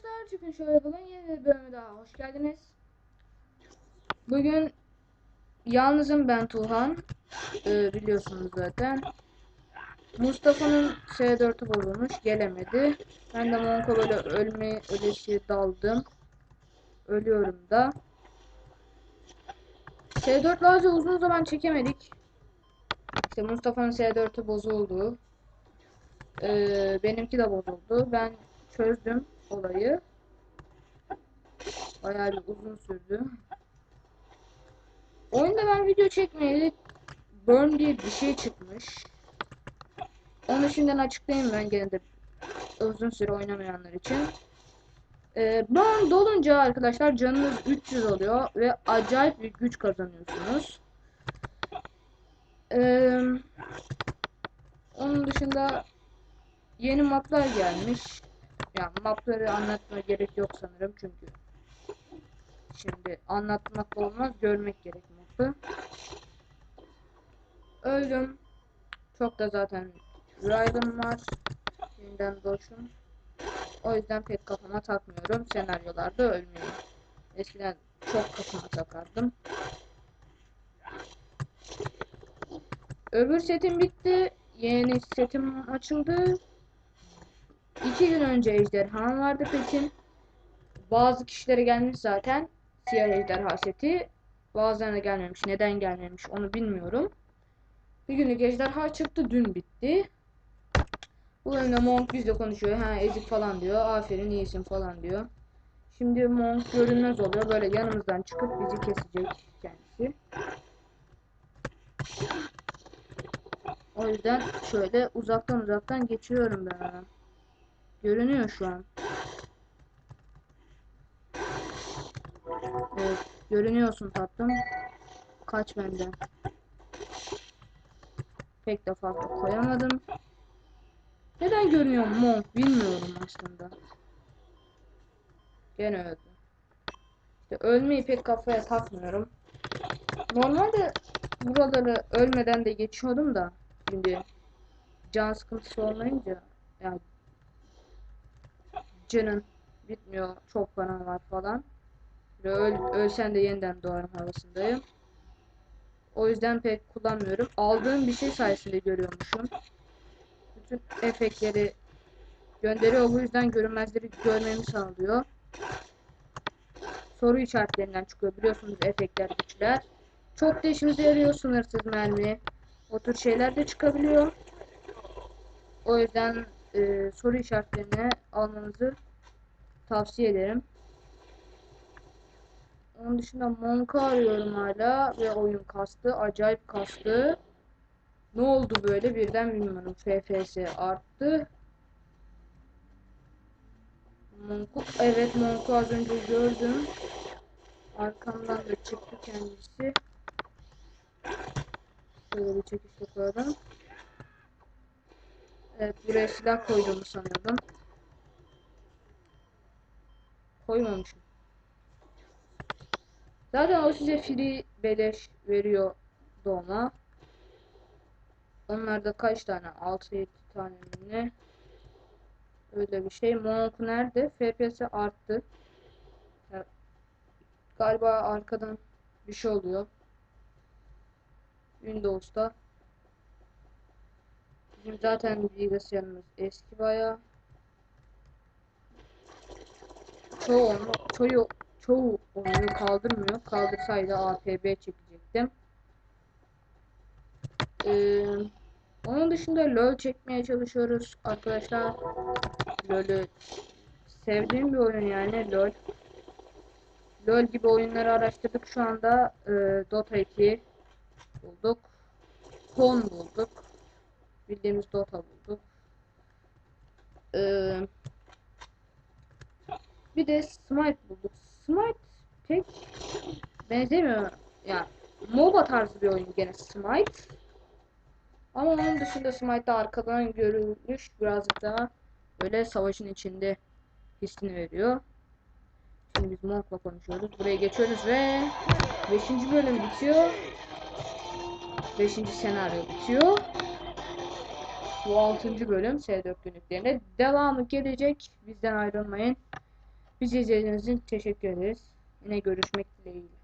arkadaşlar, çıkın şöyle yapalım. Yeni bir bölüme daha hoş geldiniz. Bugün yalnızım ben Tuhan. Ee, biliyorsunuz zaten. Mustafa'nın S4'ü bozulmuş, gelemedi. Ben de Monko böyle ölme ölesi daldım. Ölüyorum da. S4 Lazio uzun zaman çekemedik. İşte Mustafa'nın S4'ü bozuldu. Ee, benimki de bozuldu. Ben çözdüm olayı. Bayağı bir uzun sürdü. Oyunda ben video çekmeyeli Burn diye bir şey çıkmış. Onu şimdiden açıklayayım ben gene de uzun süre oynamayanlar için. Ee, Burn dolunca arkadaşlar canınız 300 oluyor ve acayip bir güç kazanıyorsunuz. Ee, onun dışında yeni maplar gelmiş. Yani mapları anlatmaya gerek yok sanırım çünkü şimdi anlatmakla olmaz görmek gerek mapı. Öldüm. Çok da zaten Raiden var. Yeniden doğuşum. O yüzden pek kafama takmıyorum. Senaryolarda ölmeyi. Eskiden çok kafama takardım. Öbür setim bitti. Yeni setim açıldı. İki gün önce ejderham vardı Pekin. Bazı kişilere gelmiş zaten siyah ejderha seti. Bazılarına gelmemiş. Neden gelmemiş onu bilmiyorum. Bir günlük ejderha çıktı dün bitti. Bu bölümde Monk bizle konuşuyor. Ha ezik falan diyor. Aferin iyisin falan diyor. Şimdi Monk görünmez oluyor. Böyle yanımızdan çıkıp bizi kesecek kendisi. O yüzden şöyle uzaktan uzaktan geçiyorum ben ona. Görünüyor şu an. Evet, görünüyorsun tatlım. Kaç benden. Pek de fazla koyamadım. Neden görünüyorum Monk bilmiyorum aslında. Gene öldü. İşte ölmeyi pek kafaya takmıyorum. Normalde buraları ölmeden de geçiyordum da şimdi can sıkıntısı olmayınca yani canın bitmiyor çok param var falan. Böyle öl, ölsen de yeniden doğarım havasındayım. O yüzden pek kullanmıyorum. Aldığım bir şey sayesinde görüyormuşum. Bütün efektleri gönderiyor. Bu yüzden görünmezleri görmemi sağlıyor. Soru işaretlerinden çıkıyor. Biliyorsunuz efektler, güçler. Çok da işimize yarıyor. Sınırsız mermi. O tür şeyler de çıkabiliyor. O yüzden e, soru işaretlerini almanızı tavsiye ederim. Onun dışında Monk'u arıyorum hala ve oyun kastı. Acayip kastı. Ne oldu böyle birden bilmiyorum. FPS arttı. Monk'u evet Monk'u az önce gördüm. Arkamdan da çıktı kendisi. Şöyle bir çekiş yapalım. Evet buraya silah koyduğumu sanıyordum. Koymamışım. Zaten o size free beleş veriyor doğma. Onlarda kaç tane? 6-7 tane ne? Öyle bir şey. Monk nerede? FPS arttı. Galiba arkadan bir şey oluyor. Windows'ta. Bizim zaten bilgisayarımız eski bayağı. Çoğu onu, çoğu, çoğu oyunu kaldırmıyor. Kaldırsaydı APB çekecektim. Ee, onun dışında LoL çekmeye çalışıyoruz arkadaşlar. LoL'ü sevdiğim bir oyun yani LoL. LoL gibi oyunları araştırdık şu anda. E, Dota 2 bulduk. Kon bulduk. Bildiğimiz Dota bulduk. Ee, bir de Smite bulduk. Smite pek benzemiyor. Yani MOBA tarzı bir oyun gene Smite. Ama onun dışında Smite'da arkadan görülmüş birazcık daha böyle savaşın içinde hissini veriyor. Şimdi biz Monk'la konuşuyoruz. Buraya geçiyoruz ve 5. bölüm bitiyor. 5. senaryo bitiyor. Bu 6. bölüm S4 günlüklerinde devamı gelecek. Bizden ayrılmayın. Bizi izlediğiniz için teşekkür ederiz. Yine görüşmek dileğiyle.